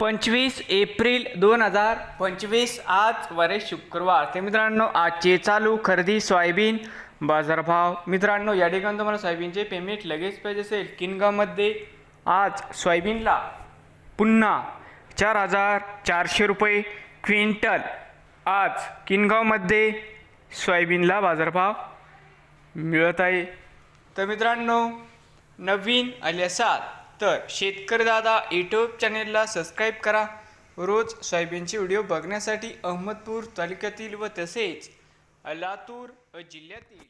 पंचवीस एप्रिल दोन हजार पंचवीस आज वरे शुक्रवार. ते मित्रांनो आजचे चालू खरेदी सोयाबीन बाजारभाव. मित्रांनो या ठिकाणी तुम्हाला सोयाबीनचे पेमेंट लगेच पाहिजे असेल. किनगावमध्ये आज सोयाबीनला पुन्हा चार हजार चारशे रुपये क्विंटल. आज किनगावमध्ये सोयाबीनला बाजारभाव मिळत आहे. तर मित्रांनो नवीन आले असाल तर शेतकरी दादा यूट्यूब चॅनेलला सबस्क्राईब करा. रोज सोयाबीनचे व्हिडिओ बघण्यासाठी अहमदपूर तालुक्यातील व तसेच लातूर जिल्ह्यातील